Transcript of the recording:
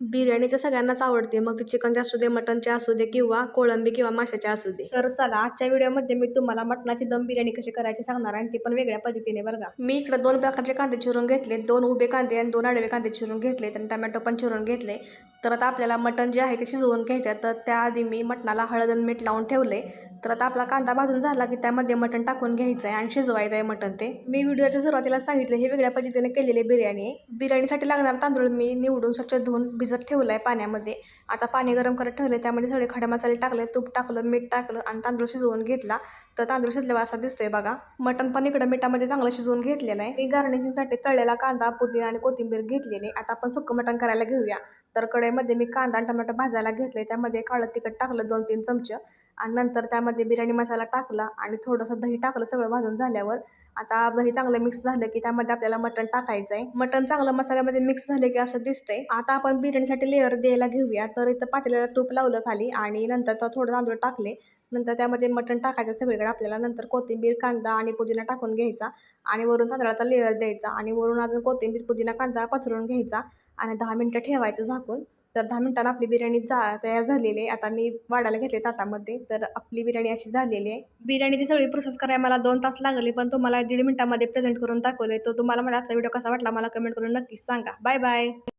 बिर्याणी तर सगळ्यांनाच आवडते. मग ती चिकनची असू दे मटनची असू दे किंवा कोळंबी किंवा माशाची असू दे. तर चला आजच्या व्हिडिओमध्ये मी तुम्हाला मटणाची दम बिर्याणी कशी करायची सांगणार आहे आणि ती पण वेगळ्या पद्धतीने बरं का. मी इकडे दोन प्रकारचे कांदे चिरून घेतले. दोन उभे कांदे आणि दोन आडवे कांदे चिरून घेतले. आणि टमॅटो पण चिरून घेतले. तर आता आपल्याला मटण जे आहे ते शिजवून घ्यायचं आहे. तर त्याआधी मी मटणाला हळद आणि मीठ लावून ठेवले तर आता आपला कांदा भाजून झाला की त्यामध्ये मटण टाकून घ्यायचं आहे आणि शिजवायचं आहे मटण ते. मी व्हिडिओच्या सुरुवातीला सांगितले हे वेगळ्या पद्धतीने केलेली बिर्याणी आहे. बिर्याणीसाठी लागणारा तांदूळ मी निवडून स्वच्छ धुवून भिजत ठेवला आहे पाण्यामध्ये. आता पाणी गरम करत ठेवले त्यामध्ये सगळे खडे मसाले टाकले तूप टाकलं मीठ टाकलं आणि तांदूळ शिजवून घेतला. तर तांदूळ शिजल्यावर असा दिसतोय बघा. मटण पण इकडं मिठामध्ये चांगलं शिजवून घेतलेलं आहे. मी गार्निशिंगसाठी तळलेला कांदा पुदिना आणि कोथिंबीर घेतलेली आता आपण सुक्कं मटण करायला घेऊया. तर कढईमध्ये मी कांदा आणि टमाटर भाजायला घेतले त्यामध्ये काळं तिखट टाकलं दोन तीन चमचे. आणि नंतर त्यामध्ये बिर्याणी मसाला टाकला आणि थोडंसं दही टाकलं सगळं भाजून झाल्यावर. आता दही चांगलं मिक्स झालं की त्यामध्ये आपल्याला मटण टाकायचं आहे मटण चांगलं मसाल्यामध्ये मिक्स झालं की असं दिसतंय. आता आपण बिर्याणीसाठी लेअर द्यायला घेऊया. तर इथं पातेल्याला तूप लावलं खाली आणि नंतर तर थोडं तांदूळ टाकले. नंतर त्यामध्ये मटण टाकायचं सगळीकडे आपल्याला. नंतर कोथिंबीर कांदा आणि पुदिना टाकून घ्यायचा. आणि वरून तांदळाचा लेअर द्यायचा. आणि वरून अजून कोथिंबीर पुदिना कांदा पसरून घ्यायचा. आणि दहा मिनटं ठेवायचं झाकून. तर दहा मिनटाला आपली बिर्याणी जा तयार झालेली आहे. आता मी वाढायला घेतले ताटामध्ये. तर आपली बिर्याणी अशी झालेली आहे. बिर्याणीची सगळी प्रोसेस करायला मला दोन तास लागले पण तुम्हाला दीड मिनटामध्ये प्रेझेंट करून दाखवले तर तुम्हाला मला आजचा व्हिडिओ कसा वाटला मला कमेंट करून नक्कीच सांगा. Bye bye